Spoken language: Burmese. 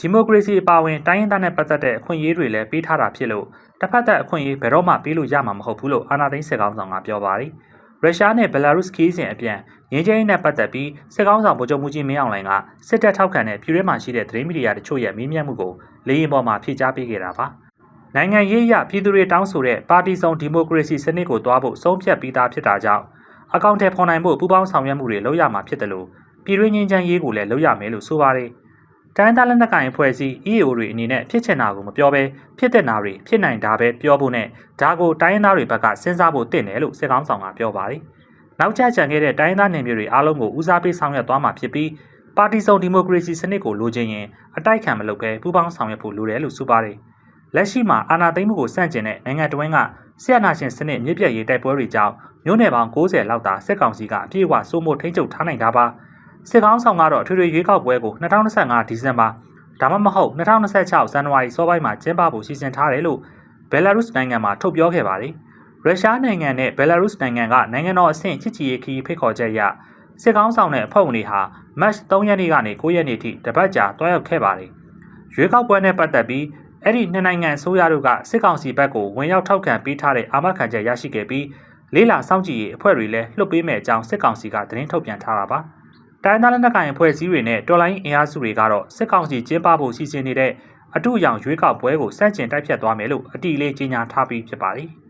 ဒီမိုကရေစီအပါအဝင်တိုင်းရင်းသားနဲ့ပတ်သက်တဲ့အခွင့်အရေးတွေလည်းပေးထားတာဖြစ်လို့တစ်ဖက်သက်အခွင့်အရေးဘယ်တော့မှပေးလို့ရမှာမဟုတ်ဘူးလို့အာဏာသိမ်းစစ်ကောင်ဆောင်ကပြောပါတယ်။ရုရှားနဲ့ဘယ်လာရုစ်ခီးစဉ်အပြန်ငင်းချင်းနဲ့ပတ်သက်ပြီးစစ်ကောင်ဆောင်ဗိုလ်ချုပ်မှုကြီးမင်းအောင်လှိုင်ကစစ်တပ်ထောက်ခံတဲ့ပြည်တွင်းမှာရှိတဲ့သတင်းမီဒီယာတချို့ရဲ့မေးမြန်းမှုကိုလေရင်ပေါ်မှာဖြေကြားပေးခဲ့တာပါ။နိုင်ငံရေးအရပြည်သူတွေတောင်းဆိုတဲ့ပါတီစုံဒီမိုကရေစီစနစ်ကိုတွားဖို့ဆုံးဖြတ်ပြီးသားဖြစ်တာကြောင့်အကောင့်ထဲဖော်နိုင်ဖို့ပူးပေါင်းဆောင်ရွက်မှုတွေလုပ်ရမှာဖြစ်တယ်လို့ပြည်တွင်းငင်းချမ်းရေးကိုလည်းလုပ်ရမယ်လို့ဆိုပါတယ်။ တိုင်းသားလက်နက်ကိုင်အဖွဲ့အစည်း EAO တွေအနေနဲ့ဖြစ်ချင်တာကိုမပြောဘဲဖြစ်တဲ့နာတွေဖြစ်နိုင်တာပဲပြောဖို့နဲ့ဒါကိုတိုင်းသားတွေဘက်ကစဉ်းစားဖို့တင့်တယ်လို့စစ်ကောင်းဆောင်ကပြောပါတယ်။နောက်ကျကျန်ခဲ့တဲ့တိုင်းသားနယ်မြေတွေအားလုံးကိုဦးစားပေးဆောင်ရွက်သွားမှာဖြစ်ပြီးပါတီစုံဒီမိုကရေစီစနစ်ကိုလိုချင်ရင်အတိုက်ခံမလုပ်ဘဲပူးပေါင်းဆောင်ရွက်ဖို့လိုတယ်လို့ဆိုပါတယ်။လက်ရှိမှာအာဏာသိမ်းမှုကိုစန့်ကျင်တဲ့နိုင်ငံတော်ကဆရာနာရှင်စနစ်မြစ်ပြတ်ရေးတိုက်ပွဲတွေကြောင့်မြို့နယ်ပေါင်း90လောက်သာစစ်ကောင်စီကအပြည့်အဝစိုးမိုးထိန်းချုပ်ထားနိုင်တာပါ စစ်ကောင်ဆောင်ကတော့အထွေထွေရွေးကောက်ပွဲကို2025ဒီဇင်ဘာဒါမှမဟုတ်2026ဇန်နဝါရီစောပိုင်းမှာကျင်းပဖို့စီစဉ်ထားတယ်လို့ဘယ်လာရုစ်နိုင်ငံမှာထုတ်ပြောခဲ့ပါတယ်ရုရှားနိုင်ငံနဲ့ဘယ်လာရုစ်နိုင်ငံကနိုင်ငံတော်အဆင့်ချစ်ကြည်ရေးခရီးဖိတ်ခေါ်ချက်အရစစ်ကောင်ဆောင်တဲ့အဖွဲ့ဝင်တွေဟာမတ်3ရက်နေ့ကနေ9ရက်နေ့ထိတပတ်ကြာတွားရောက်ခဲ့ပါတယ်ရွေးကောက်ပွဲနဲ့ပတ်သက်ပြီးအဲ့ဒီနှစ်နိုင်ငံအစိုးရတို့ကစစ်ကောင်စီဘက်ကိုဝင်ရောက်ထောက်ခံပေးထားတဲ့အာမခံချက်ရရှိခဲ့ပြီးလေးလာစောင့်ကြည့်ရေးအဖွဲ့တွေလည်းလွှတ်ပေးမဲ့အကြောင်းစစ်ကောင်စီကသတင်းထုတ်ပြန်ထားတာပါ။ တိုင်းသားလက်နက်ကိုင်အဖွဲ့အစည်းတွေနဲ့တော်လိုင်းအင်အားစုတွေကတော့စစ်ကောင်စီကျင်းပဖို့စီစဉ်နေတဲ့အထူးအယောင်ရွေးကောက်ပွဲကိုစန့်ကျင်တိုက်ဖြတ်သွားမယ်လို့အတိအလေးကြေညာထားပြီးဖြစ်ပါတယ်။